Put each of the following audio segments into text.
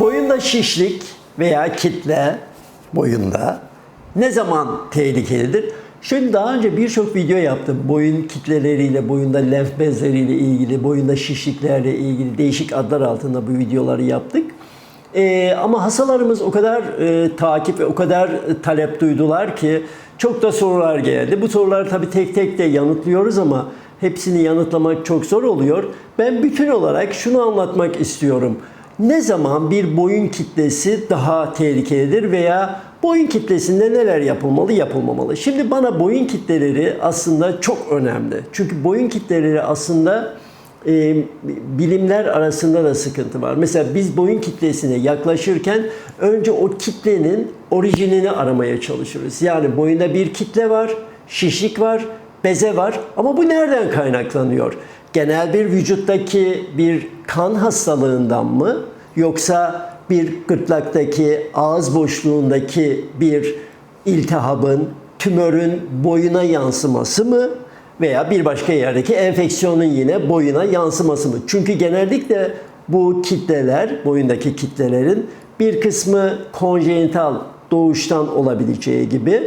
Boyunda şişlik veya kitle boyunda ne zaman tehlikelidir? Şimdi daha önce birçok video yaptım. Boyun kitleleriyle, boyunda lenf bezleriyle ilgili, boyunda şişliklerle ilgili değişik adlar altında bu videoları yaptık. Ee, ama hastalarımız o kadar e, takip ve o kadar talep duydular ki çok da sorular geldi. Bu soruları tabii tek tek de yanıtlıyoruz ama hepsini yanıtlamak çok zor oluyor. Ben bütün olarak şunu anlatmak istiyorum. Ne zaman bir boyun kitlesi daha tehlikelidir veya boyun kitlesinde neler yapılmalı, yapılmamalı? Şimdi bana boyun kitleleri aslında çok önemli. Çünkü boyun kitleleri aslında e, bilimler arasında da sıkıntı var. Mesela biz boyun kitlesine yaklaşırken önce o kitlenin orijinini aramaya çalışırız. Yani boyunda bir kitle var, şişlik var, beze var ama bu nereden kaynaklanıyor? Genel bir vücuttaki bir kan hastalığından mı yoksa bir gırtlaktaki ağız boşluğundaki bir iltihabın, tümörün boyuna yansıması mı veya bir başka yerdeki enfeksiyonun yine boyuna yansıması mı? Çünkü genellikle bu kitleler, boyundaki kitlelerin bir kısmı konjenital doğuştan olabileceği gibi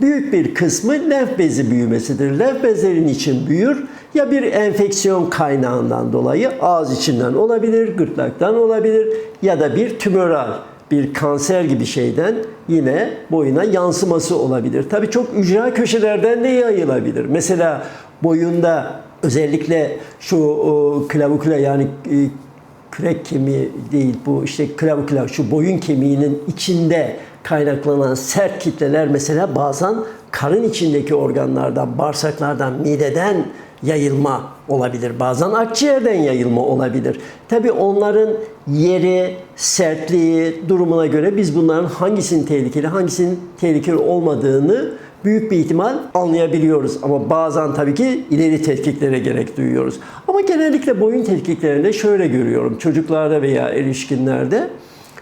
büyük bir kısmı lenf bezi büyümesidir. Lenf bezlerin için büyür ya bir enfeksiyon kaynağından dolayı ağız içinden olabilir, gırtlaktan olabilir ya da bir tümöral bir kanser gibi şeyden yine boyuna yansıması olabilir. Tabii çok ücra köşelerden de yayılabilir. Mesela boyunda özellikle şu o, klavukula yani e, kürek kemiği değil bu işte klavukula şu boyun kemiğinin içinde kaynaklanan sert kitleler mesela bazen karın içindeki organlardan, bağırsaklardan, mideden yayılma olabilir. Bazen akciğerden yayılma olabilir. Tabi onların yeri, sertliği, durumuna göre biz bunların hangisinin tehlikeli, hangisinin tehlikeli olmadığını büyük bir ihtimal anlayabiliyoruz. Ama bazen tabii ki ileri tetkiklere gerek duyuyoruz. Ama genellikle boyun tetkiklerinde şöyle görüyorum. Çocuklarda veya erişkinlerde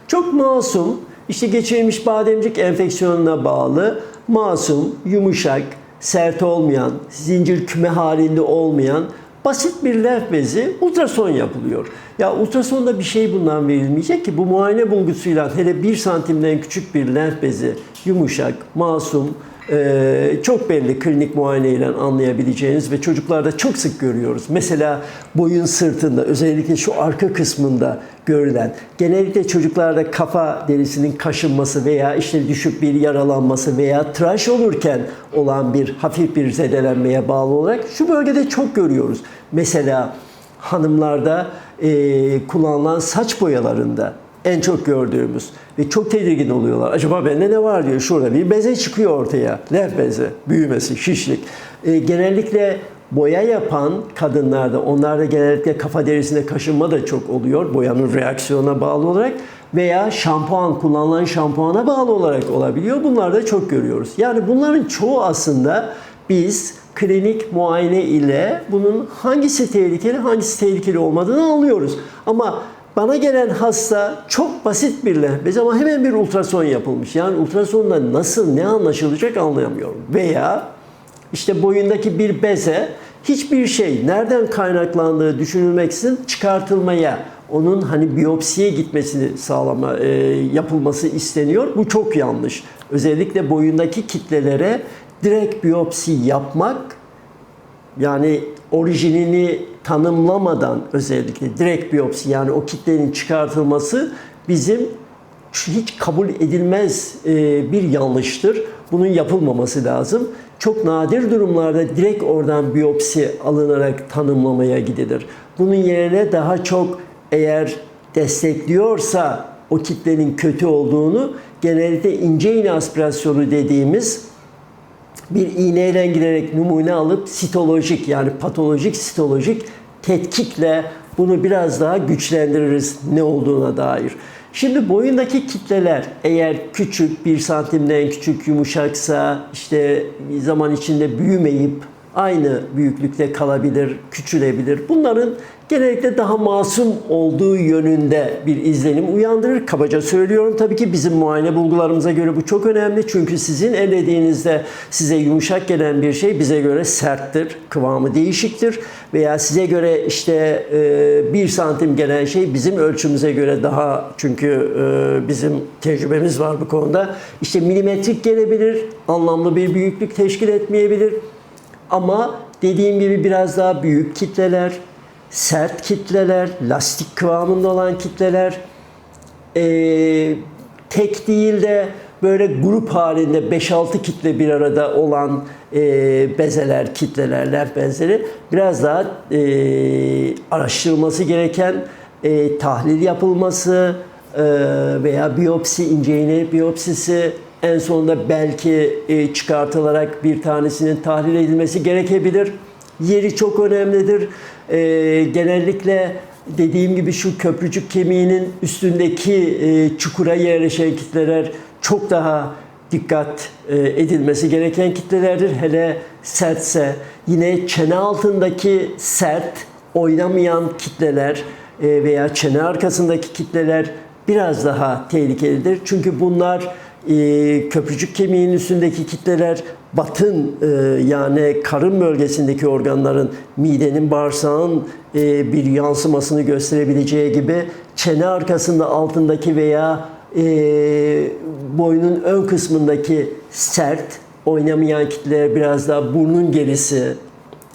çok masum, işte geçirilmiş bademcik enfeksiyonuna bağlı masum, yumuşak, sert olmayan, zincir küme halinde olmayan basit bir lenf bezi ultrason yapılıyor. Ya ultrasonda bir şey bundan verilmeyecek ki bu muayene bulgusuyla hele 1 santimden küçük bir lenf bezi yumuşak, masum, ee, çok belli klinik muayeneyle anlayabileceğiniz ve çocuklarda çok sık görüyoruz. Mesela boyun sırtında özellikle şu arka kısmında görülen genellikle çocuklarda kafa derisinin kaşınması veya işte düşük bir yaralanması veya tıraş olurken olan bir hafif bir zedelenmeye bağlı olarak şu bölgede çok görüyoruz. Mesela hanımlarda e, kullanılan saç boyalarında en çok gördüğümüz ve çok tedirgin oluyorlar. Acaba bende ne var diyor. Şurada bir beze çıkıyor ortaya. Lenf beze, büyümesi, şişlik. E, genellikle boya yapan kadınlarda, onlarda genellikle kafa derisinde kaşınma da çok oluyor. Boyanın reaksiyona bağlı olarak veya şampuan, kullanılan şampuana bağlı olarak olabiliyor. Bunları da çok görüyoruz. Yani bunların çoğu aslında biz klinik muayene ile bunun hangisi tehlikeli, hangisi tehlikeli olmadığını anlıyoruz. Ama bana gelen hasta çok basit bir lehbez ama hemen bir ultrason yapılmış. Yani ultrasonda nasıl ne anlaşılacak anlayamıyorum. Veya işte boyundaki bir beze hiçbir şey nereden kaynaklandığı düşünülmeksizin çıkartılmaya, onun hani biyopsiye gitmesini sağlama e, yapılması isteniyor. Bu çok yanlış. Özellikle boyundaki kitlelere direkt biyopsi yapmak yani orijinini tanımlamadan özellikle direkt biyopsi yani o kitlenin çıkartılması bizim hiç kabul edilmez e, bir yanlıştır. Bunun yapılmaması lazım. Çok nadir durumlarda direkt oradan biyopsi alınarak tanımlamaya gidilir. Bunun yerine daha çok eğer destekliyorsa o kitlenin kötü olduğunu genellikle ince iğne aspirasyonu dediğimiz bir iğneyle girerek numune alıp sitolojik yani patolojik sitolojik tetkikle bunu biraz daha güçlendiririz ne olduğuna dair. Şimdi boyundaki kitleler eğer küçük, bir santimden küçük, yumuşaksa, işte zaman içinde büyümeyip aynı büyüklükte kalabilir, küçülebilir. Bunların genellikle daha masum olduğu yönünde bir izlenim uyandırır. Kabaca söylüyorum tabii ki bizim muayene bulgularımıza göre bu çok önemli. Çünkü sizin ellediğinizde size yumuşak gelen bir şey bize göre serttir, kıvamı değişiktir. Veya size göre işte e, bir santim gelen şey bizim ölçümüze göre daha çünkü e, bizim tecrübemiz var bu konuda. İşte milimetrik gelebilir, anlamlı bir büyüklük teşkil etmeyebilir. Ama dediğim gibi biraz daha büyük kitleler, sert kitleler, lastik kıvamında olan kitleler, eee, tek değil de böyle grup halinde 5-6 kitle bir arada olan eee, bezeler, kitleler, lenf bezleri biraz daha eee, araştırılması gereken, eee, tahlil yapılması eee, veya biyopsi, ince iğne biyopsisi en sonunda belki eee, çıkartılarak bir tanesinin tahlil edilmesi gerekebilir. Yeri çok önemlidir. Eee, genellikle dediğim gibi şu köprücük kemiğinin üstündeki eee, çukura yerleşen kitleler çok daha dikkat edilmesi gereken kitlelerdir. Hele sertse yine çene altındaki sert oynamayan kitleler veya çene arkasındaki kitleler biraz daha tehlikelidir. Çünkü bunlar e, köprücük kemiğinin üstündeki kitleler batın e, yani karın bölgesindeki organların midenin bağırsağın e, bir yansımasını gösterebileceği gibi çene arkasında altındaki veya e, boynun ön kısmındaki sert oynamayan kitleler biraz daha burnun gerisi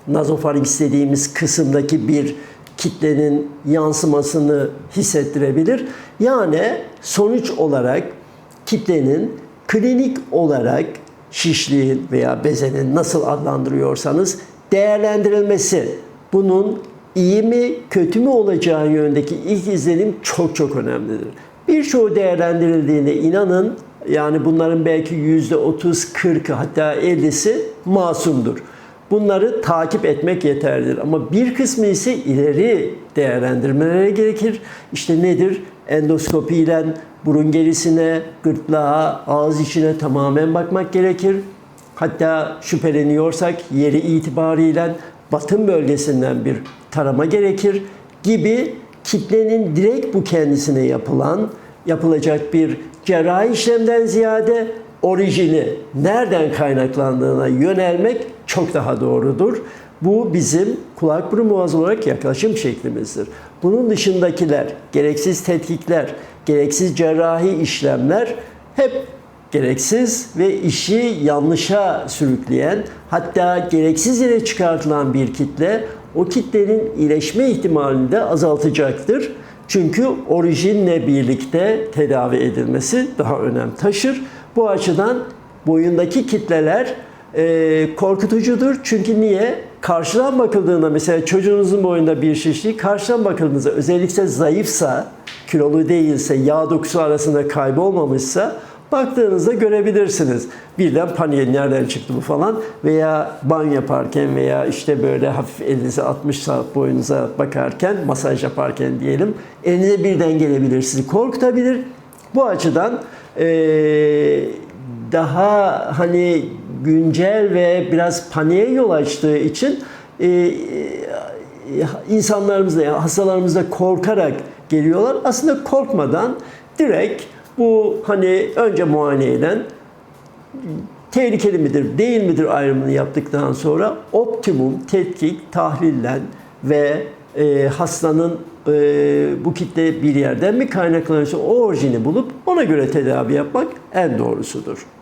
nazofarinks dediğimiz kısımdaki bir kitlenin yansımasını hissettirebilir. Yani sonuç olarak kitlenin klinik olarak şişliğin veya bezenin nasıl adlandırıyorsanız değerlendirilmesi bunun iyi mi kötü mü olacağı yönündeki ilk izlenim çok çok önemlidir. Birçoğu değerlendirildiğinde inanın yani bunların belki yüzde 30, 40 hatta 50'si masumdur. Bunları takip etmek yeterlidir. Ama bir kısmı ise ileri değerlendirmelere gerekir. İşte nedir? Endoskopiyle burun gerisine, gırtlağa, ağız içine tamamen bakmak gerekir. Hatta şüpheleniyorsak yeri itibariyle batın bölgesinden bir tarama gerekir gibi kitlenin direkt bu kendisine yapılan, yapılacak bir cerrahi işlemden ziyade orijini nereden kaynaklandığına yönelmek çok daha doğrudur. Bu bizim kulak burun boğaz olarak yaklaşım şeklimizdir. Bunun dışındakiler, gereksiz tetkikler, gereksiz cerrahi işlemler hep gereksiz ve işi yanlışa sürükleyen hatta gereksiz yere çıkartılan bir kitle o kitlenin iyileşme ihtimalini de azaltacaktır. Çünkü orijinle birlikte tedavi edilmesi daha önem taşır. Bu açıdan boyundaki kitleler e, korkutucudur. Çünkü niye? Karşıdan bakıldığında mesela çocuğunuzun boyunda bir şişlik, karşıdan bakıldığınızda özellikle zayıfsa, kilolu değilse, yağ dokusu arasında kaybolmamışsa baktığınızda görebilirsiniz. Birden paniğe nereden çıktı bu falan veya banyo yaparken veya işte böyle hafif elinizi 60 saat boyunuza bakarken, masaj yaparken diyelim elinize birden gelebilir, sizi korkutabilir. Bu açıdan eee daha hani güncel ve biraz paniğe yol açtığı için e, e, insanlarımız da yani hastalarımız da korkarak geliyorlar. Aslında korkmadan direkt bu hani önce muayeneyle tehlikeli midir, değil midir ayrımını yaptıktan sonra optimum tetkik, tahlillen ve e, hastanın e, bu kitle bir yerden mi kaynaklanıyorsa o orijini bulup ona göre tedavi yapmak en doğrusudur.